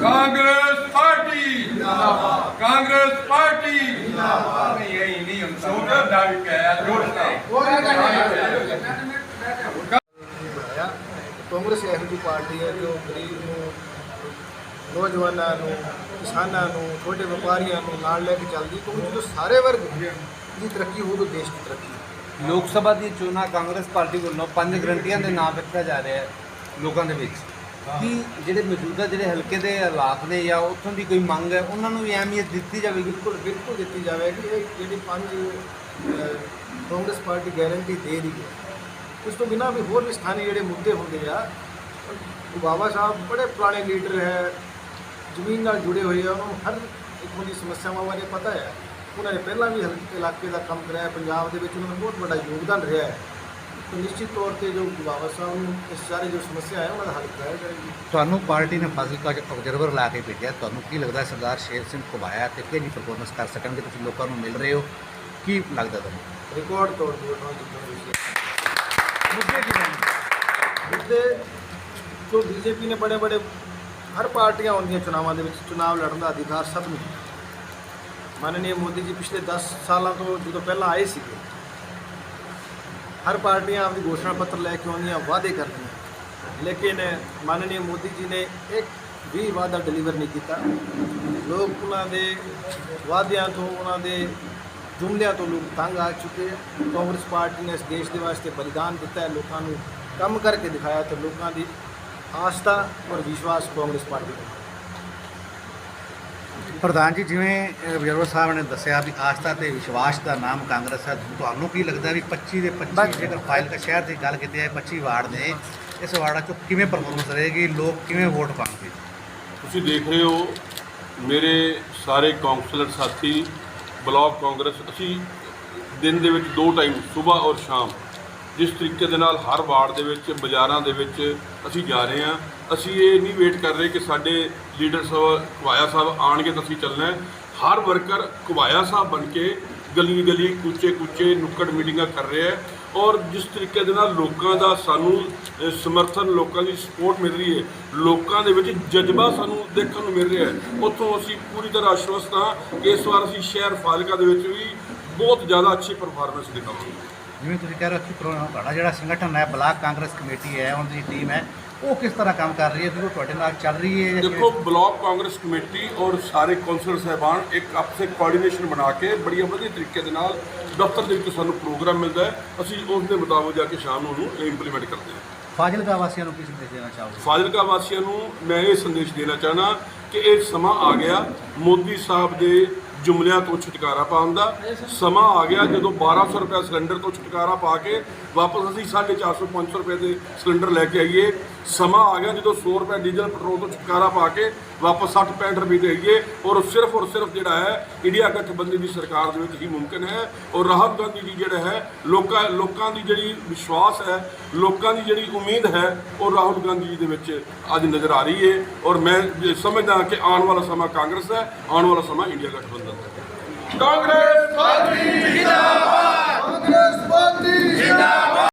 Congress party Congress party यही नियम सोडर डाल के ਕਾਂਗਰਸ ਇਹੋ ਜਿਹੀ ਪਾਰਟੀ ਹੈ ਜੋ ਗਰੀਬ ਨੂੰ ਨੌਜਵਾਨਾਂ ਨੂੰ ਕਿਸਾਨਾਂ ਨੂੰ ਛੋਟੇ ਵਪਾਰੀਆਂ ਨੂੰ ਨਾਲ ਲੈ ਕੇ ਚੱਲਦੀ ਕਿਉਂਕਿ ਜਦੋਂ ਸਾਰੇ ਵਰਗ ਦੀ ਤਰੱਕੀ ਹੋਊ ਤਾਂ ਦੇਸ਼ ਦੀ ਤਰੱਕੀ ਲੋਕ ਸਭਾ ਦੀ ਚੋਣਾਂ ਕਾਂਗਰਸ ਪਾਰਟੀ ਵੱਲੋਂ ਪੰਜ ਗਰੰਟੀਆਂ ਦੇ ਨਾਂ ਰੱਖਿਆ ਜਾ ਰਿਹਾ ਲੋਕਾਂ ਦੇ ਵਿੱਚ। ਕੀ ਜਿਹੜੇ ਮੌਜੂਦਾ ਜਿਹੜੇ ਹਲਕੇ ਦੇ ਹਾਲਾਤ ਨੇ ਜਾਂ ਉੱਥੋਂ ਦੀ ਕੋਈ ਮੰਗ ਹੈ, ਉਹਨਾਂ ਨੂੰ ਵੀ ਅਹਿਮੀਅਤ ਦਿੱਤੀ ਜਾਵੇ, ਬਿਲਕੁਲ ਬਿਲਕੁਲ ਦਿੱਤੀ ਜਾਵੇਗੀ ਇਹ ਜਿਹੜੀ ਪੰਜ ਕਾਂਗਰਸ ਪਾਰਟੀ ਗਾਰੰਟੀ ਦੇ ਰਹੀ ਹੈ। ਉਸ ਤੋਂ ਬਿਨਾਂ ਵੀ ਹੋਰ ਵੀ ਸਥਾਨੀ ਜਿਹੜੇ ਮੁੱਦੇ ਹੁੰਦੇ ਆ, ਬਾਬਾ ਸਾਹਿਬ ਬੜੇ ਪੁਰਾਣੇ ਲੀਡਰ ਹੈ, ਜ਼ਮੀਨ ਨਾਲ ਜੁੜੇ ਹੋਏ ਆ, ਉਹਨਾਂ ਨੂੰ ਹਰ ਇੱਥੋਂ ਦੀ ਸਮੱਸਿਆਵਾਂ ਬਾਰੇ ਪਤਾ ਹੈ। ਉਹਨਾਂ ਨੇ ਪਹਿਲਾਂ ਵੀ ਹਲਕੇ, ਇਲਾਕੇ ਦਾ ਕੰਮ ਕਰਾਇਆ, ਪੰਜਾਬ ਦੇ ਵਿੱਚ ਉਹਨਾਂ ਦਾ ਬਹੁਤ ਵੱਡਾ ਯੋਗਦਾਨ ਰਿਹਾ ਹੈ। ਤਾਂ ਨਿਸ਼ਚਿਤ ਤੌਰ ਤੇ ਜੋ ਬਾਬਾ ਸਾਹਿਬ ਨੂੰ ਇਸ ਸਾਰੇ ਜੋ ਸਮੱਸਿਆ ਹੈ ਉਹਨਾਂ ਦਾ ਹੱਲ ਕਰਾਇਆ ਜਾਏਗਾ ਤੁਹਾਨੂੰ ਪਾਰਟੀ ਨੇ ਫਾਜ਼ਿਲਕਾ ਚ ਆਬਜ਼ਰਵਰ ਲਾ ਕੇ ਭੇਜਿਆ। ਤੁਹਾਨੂੰ ਕੀ ਲੱਗਦਾ ਸਰਦਾਰ ਸ਼ੇਰ ਸਿੰਘ ਘੁਬਾਇਆ ਤੇ ਕਿਹੜੀ ਪਰਫਾਰਮੈਂਸ ਕਰ ਸਕਣਗੇ? ਤੁਸੀਂ ਲੋਕਾਂ ਨੂੰ ਮਿਲ ਰਹੇ ਹੋ। ਕੀ ਲੱਗਦਾ ਤੁਹਾਨੂੰ? ਰਿਕਾਰਡ ਤੋੜ ਦਿਓ ਉਹਨਾਂ ਜਿੱਤਣ ਵਿਸ਼ੇ ਮੁੱਦੇ ਕੀ ਨੇ? ਮੁੱਦੇ ਜੋ ਬੀਜੇਪੀ ਨੇ ਬੜੇ ਬੜੇ ਹਰ ਪਾਰਟੀਆਂ ਆਉਂਦੀਆਂ ਚੁਣਾਵਾਂ ਦੇ ਵਿੱਚ। ਚੁਣਾਵ ਲੜਨ ਦਾ ਅਧਿਕਾਰ ਸਭ ਨੂੰ। ਮਾਨਨੀय ਮੋਦੀ ਜੀ ਪਿਛਲੇ 10 ਸਾਲਾਂ ਤੋਂ ਜਦੋਂ ਪਹਿਲਾਂ ਆਏ ਸੀਗੇ ਹਰ ਪਾਰਟੀਆਂ ਆਪਣੀ ਘੋਸ਼ਣਾ ਪੱਤਰ ਲੈ ਕੇ ਆਉਂਦੀਆਂ, ਵਾਅਦੇ ਕਰਦੀਆਂ। ਲੇਕਿਨ ਮਾਨਨੀय ਮੋਦੀ ਜੀ ਨੇ ਇੱਕ ਵੀ ਵਾਅਦਾ ਡਿਲੀਵਰ ਨਹੀਂ ਕੀਤਾ। ਲੋਕ ਉਹਨਾਂ ਦੇ ਵਾਅਦਿਆਂ ਤੋਂ, ਉਹਨਾਂ ਦੇ ਜੁਮਲਿਆਂ ਤੋਂ ਲੋਕ ਤੰਗ ਆ ਚੁੱਕੇ ਹੈ ਕਾਂਗਰਸ ਪਾਰਟੀ ਨੇ ਇਸ ਦੇਸ਼ ਦੇ ਵਾਸਤੇ ਬਲੀਦਾਨ ਦਿੱਤਾ ਹੈ, ਲੋਕਾਂ ਨੂੰ ਕੰਮ ਕਰਕੇ ਦਿਖਾਇਆ ਤੇ ਲੋਕਾਂ ਦੀ ਆਸਥਾ ਔਰ ਵਿਸ਼ਵਾਸ ਕਾਂਗਰਸ ਪਾਰਟੀ ਤੇ ਪ੍ਰਧਾਨ ਜੀ ਜਿਵੇਂ ਆਬਜ਼ਰਵਰ ਸਾਹਿਬ ਨੇ ਦੱਸਿਆ ਵੀ ਆਸਥਾ ਤੇ ਵਿਸ਼ਵਾਸ ਦਾ ਨਾਮ ਕਾਂਗਰਸ ਹੈ ਤੁਹਾਨੂੰ ਕੀ ਲੱਗਦਾ ਵੀ 25 ਦੇ 25 ਜੇਕਰ ਫਾਈਲ ਦਾ ਸ਼ਹਿਰ ਦੀ ਗੱਲ ਕੀਤੀ ਹੈ 25 ਵਾਰਡ ਨੇ ਇਸ ਵਾਰਡਾਂ ਚੋਂ ਕਿਵੇਂ ਪਰਫਾਰਮੈਂਸ ਰਹੇਗੀ ਲੋਕ ਕਿਵੇਂ ਵੋਟ ਪਾਣਗੇ? ਤੁਸੀਂ ਦੇਖ ਰਹੇ ਹੋ ਮੇਰੇ ਸਾਰੇ ਕਾਉਂਸਲਰ ਸਾਥੀ ਬਲਾਕ ਕਾਂਗਰਸ ਅਸੀਂ ਦਿਨ ਦੇ ਵਿੱਚ ਦੋ ਟਾਈਮ ਸਵੇਰ ਔਰ ਸ਼ਾਮ ਜਿਸ ਤਰੀਕੇ ਦੇ ਨਾਲ ਹਰ ਵਾਰਡ ਦੇ ਵਿੱਚ ਬਾਜ਼ਾਰਾਂ ਦੇ ਵਿੱਚ ਅਸੀਂ ਜਾ ਰਹੇ ਹਾਂ ਅਸੀਂ ਇਹ ਨਹੀਂ ਵੇਟ ਕਰ ਰਹੇ ਕਿ ਸਾਡੇ ਲੀਡਰ ਸਾਹਿਬ ਕੁਵਾਇਆ ਸਾਹਿਬ ਆਣਗੇ ਤਾਂ ਅਸੀਂ ਚੱਲਣਾ ਹੈ। ਹਰ ਵਰਕਰ ਕੁਵਾਇਆ ਸਾਹਿਬ ਬਣ ਕੇ ਗਲੀ ਗਲੀ, ਕੂਚੇ ਕੁੱਚੇ, ਨੁੱਕੜ ਮੀਟਿੰਗਾਂ ਕਰ ਰਿਹਾ ਹੈ। ਔਰ ਜਿਸ ਤਰੀਕੇ ਦੇ ਨਾਲ ਲੋਕਾਂ ਦਾ ਸਾਨੂੰ ਸਮਰਥਨ, ਲੋਕਾਂ ਦੀ ਸਪੋਰਟ ਮਿਲ ਰਹੀ ਹੈ, ਲੋਕਾਂ ਦੇ ਵਿੱਚ ਜਜ਼ਬਾ ਸਾਨੂੰ ਦੇਖਣ ਨੂੰ ਮਿਲ ਰਿਹਾ ਹੈ। ਉੱਥੋਂ ਅਸੀਂ ਪੂਰੀ ਤਰ੍ਹਾਂ ਆਸ਼ਵਸਤ ਹਾਂ ਕਿ ਇਸ ਵਾਰ ਅਸੀਂ ਸ਼ਹਿਰ ਫਾਜ਼ਿਲਕਾ ਦੇ ਵਿੱਚ ਵੀ ਬਹੁਤ ਜ਼ਿਆਦਾ ਅੱਛੀ ਪਰਫਾਰਮੈਂਸ ਦਿਖਾਵਾਂਗੇ। ਜਿਵੇਂ ਤੁਸੀਂ ਕਹਿ ਰਹੇ ਹੋ ਕਿ ਤੁਹਾਡਾ ਜਿਹੜਾ ਸੰਗਠਨ ਹੈ, ਬਲਾਕ ਕਾਂਗਰਸ ਕਮੇਟੀ ਹੈ ਉਹਨਾਂ ਦੀ ਟੀਮ ਹੈ। ਉਹ ਕਿਸ ਤਰ੍ਹਾਂ ਕੰਮ ਕਰ ਰਹੀ ਹੈ? ਕਿ ਉਹ ਤੁਹਾਡੇ ਨਾਲ ਚੱਲ ਰਹੀ ਹੈ ਦੇਖੋ ਬਲਾਕ ਕਾਂਗਰਸ ਕਮੇਟੀ ਔਰ ਸਾਰੇ ਕੌਂਸਲਰ ਸਾਹਿਬਾਨ ਇੱਕ ਆਪਸੇ ਕੋਆਰਡੀਨੇਸ਼ਨ ਬਣਾ ਕੇ ਬੜੀਆਂ ਵਧੀਆ ਤਰੀਕੇ ਦੇ ਨਾਲ ਦਫ਼ਤਰ ਦੇ ਵਿੱਚ ਸਾਨੂੰ ਪ੍ਰੋਗਰਾਮ ਮਿਲਦਾ ਹੈ। ਅਸੀਂ ਉਸ ਦੇ ਮੁਤਾਬਕ ਜਾ ਕੇ ਸ਼ਾਮ ਨੂੰ ਉਹਨੂੰ ਇੰਪਲੀਮੈਂਟ ਕਰਦੇ ਹਾਂ। ਫਾਜ਼ਿਲਕਾ ਵਾਸੀਆਂ ਨੂੰ ਕੀ ਸੰਦੇਸ਼ ਦੇਣਾ ਚਾਹੋਗੇ? ਫਾਜ਼ਿਲਕਾ ਵਾਸੀਆਂ ਨੂੰ ਮੈਂ ਇਹ ਸੰਦੇਸ਼ ਦੇਣਾ ਚਾਹਨਾ ਕਿ ਇਹ ਸਮਾਂ ਆ ਗਿਆ। ਮੋਦੀ ਸਾਹਿਬ ਦੇ ਜੁਮਲਿਆਂ ਤੋਂ ਛੁਟਕਾਰਾ ਪਾਉਣ ਦਾ। ਸਮਾਂ ਆ ਗਿਆ ਜਦੋਂ 1200 ਰੁਪਏ ਸਿਲੰਡਰ ਤੋਂ ਛੁਟਕਾਰਾ ਪਾ ਕੇ ਵਾਪਸ ਅਸੀਂ 450 500 ਰੁਪਏ ਦੇ ਸਿਲੰਡਰ ਲੈ ਕੇ ਆਈਏ। ਸਮਾਂ ਆ ਗਿਆ ਜਦੋਂ 100 ਰੁਪਏ ਡੀਜ਼ਲ, ਪੈਟਰੋਲ ਤੋਂ ਛੁਟਕਾਰਾ ਪਾ ਕੇ ਵਾਪਸ 60 65 ਰੁਪਏ 'ਤੇ ਆਈਏ। ਔਰ ਸਿਰਫ ਔਰ ਸਿਰਫ ਜਿਹੜਾ ਹੈ, ਇੰਡੀਆ ਗਠਬੰਧਨ ਦੀ ਸਰਕਾਰ ਦੇ ਵਿੱਚ ਹੀ ਮੁਮਕਿਨ ਹੈ। ਔਰ ਰਾਹੁਲ ਗਾਂਧੀ ਜੀ ਜਿਹੜਾ ਹੈ, ਲੋਕਾਂ ਲੋਕਾਂ ਦੀ ਜਿਹੜੀ ਵਿਸ਼ਵਾਸ ਹੈ, ਲੋਕਾਂ ਦੀ ਜਿਹੜੀ ਉਮੀਦ ਹੈ, ਉਹ ਰਾਹੁਲ ਗਾਂਧੀ ਜੀ ਦੇ ਵਿੱਚ ਅੱਜ ਨਜ਼ਰ ਆ ਰਹੀ ਹੈ। ਔਰ ਮੈਂ ਸਮਝਦਾ ਕਿ ਆਉਣ ਵਾਲਾ ਸਮਾਂ ਕਾਂਗਰਸ ਹੈ, ਆਉਣ ਵਾਲਾ ਸਮਾਂ ਇੰਡੀਆ ਗਠਬੰਧਨ ਦਾ ਹੈ ਕਾਂਗਰਸ ਪਾਰਟੀ ਜਿੰਦਾਬਾਦ ਕਾਂਗਰਸ ਪਾਰਟੀ ਜਿੰਦਾਬਾਦ।